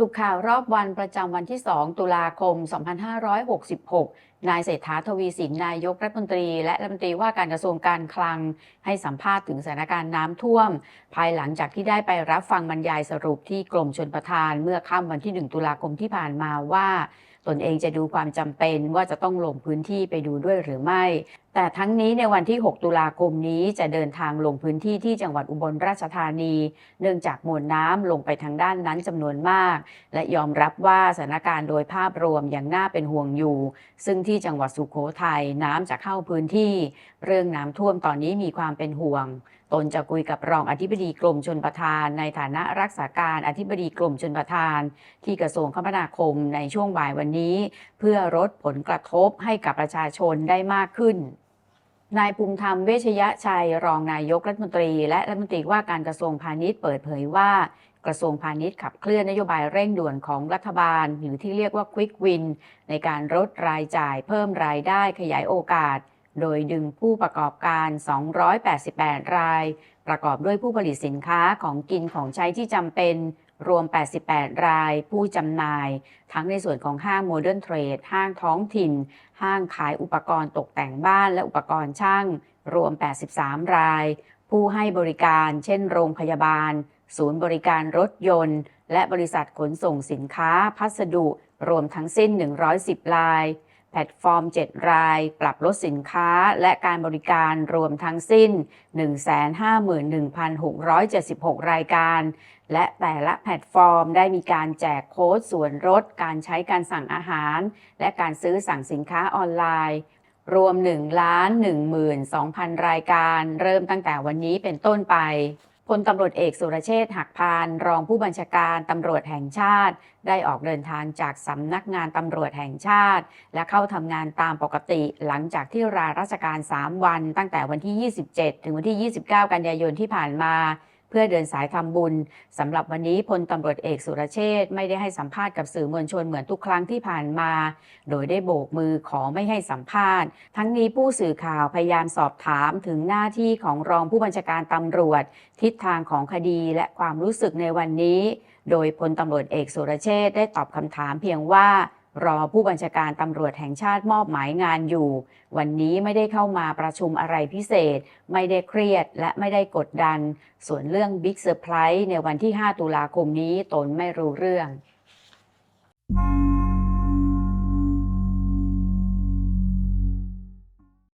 รุปข่าวรอบวันประจำวันที่ 2 ตุลาคม 2566 นายเศรษฐาทวีสินนายกรัฐมนตรี และรัฐมนตรีว่าการกระทรวงการคลัง ให้สัมภาษณ์ถึงสถานการณ์น้ำท่วม ภายหลังจากที่ได้ไปรับฟังบรรยายสรุปที่กรมชนประทานเมื่อค่ำวันที่ 1 ตุลาคมที่ผ่านมาว่าตนเองจะดูความจำเป็นว่าจะต้องลงพื้นที่ไปดูด้วยหรือไม่ แต่ทั้งนี้ในวันที่ 6 ตุลาคมนี้จะเดินทางลงพื้นที่ที่จังหวัดอุบลราชธานี เนื่องจากมวลน้ำลงไปทางด้านนั้นจำนวนมาก และยอมรับว่าสถานการณ์โดยภาพรวมยังน่าเป็นห่วงอยู่ ซึ่งที่จังหวัดสุขโขทัยน้ำจะเข้าพื้นที่ เรื่องน้ำท่วมตอนนี้มีความเป็นห่วง ตนจะคุยกับรองอธิบดีกรมชนประทาน ในฐานะรักษาการอธิบดีกรมชนประทาน ที่กระทรวงคมนาคมในช่วงบ่ายวันนี้ เพื่อลดผลกระทบให้กับประชาชนได้มากขึ้นนายภูมิธรรมเวชยชัย รองนายกรัฐมนตรี และรัฐมนตรีว่าการกระทรวงพาณิชย์เปิดเผยว่ากระทรวงพาณิชย์ขับเคลื่อนนโยบายเร่งด่วนของรัฐบาล หรือที่เรียกว่า Quick Win ในการลดรายจ่ายเพิ่มรายได้ขยายโอกาส โดยดึงผู้ประกอบการ 288 ราย ประกอบด้วยผู้ผลิตสินค้าของกินของใช้ที่จำเป็นรวม 88 ราย ผู้จำหน่าย ทั้งในส่วนของห้างโมเดิร์นเทรด ห้างท้องถิ่น ห้างขายอุปกรณ์ตกแต่งบ้านและอุปกรณ์ช่าง รวม 83 ราย ผู้ให้บริการ เช่น โรงพยาบาล ศูนย์บริการรถยนต์ และบริษัทขนส่งสินค้า พัสดุ รวมทั้งสิ้น 110 ราย แพลตฟอร์ม 7 ราย ปรับลดสินค้าและการบริการรวมทั้งสิ้น 151,676 รายการ และแต่ละแพลตฟอร์มได้มีการแจกโค้ดส่วนลดการใช้การสั่งอาหาร และการซื้อสั่งสินค้าออนไลน์รวม1ล้าน12,000 รายการ เริ่มตั้งแต่วันนี้เป็นต้นไป ลตำรวจเอกสุรเชษฐ์หักพานรองผู้บัญชาการตำรวจแห่งชาติ ได้ออกเดินทางจากสำนักงานตำรวจแห่งชาติ และเข้าทำงานตามปกติ หลังจากที่ราราชการ 3 วัน ตั้งแต่วันที่ 27 ถึงวันที่ 29 กันยายนที่ผ่านมา เพื่อเดินสายทำบุญสำหรับวันนี้พลตำรวจเอกสุรเชษไม่ได้ให้สัมภาษณ์กับสื่อมวลชนเหมือนทุกครั้งที่ผ่านมา โดยได้โบกมือขอไม่ให้สัมภาษณ์ ทั้งนี้ผู้สื่อข่าวพยายามสอบถามถึงหน้าที่ของรองผู้บัญชาการตำรวจ ทิศทางของคดีและความรู้สึกในวันนี้ โดยพลตำรวจเอกสุรเชษได้ตอบคำถามเพียงว่า รอผู้บัญชาการตำรวจแห่งชาติมอบหมายงานอยู่ วันนี้ไม่ได้เข้ามาประชุมอะไรพิเศษ ไม่ได้เครียดและไม่ได้กดดัน ส่วนเรื่องบิ๊กเซอร์ไพรส์ในวันที่ 5 ตุลาคมนี้ตนไม่รู้เรื่อง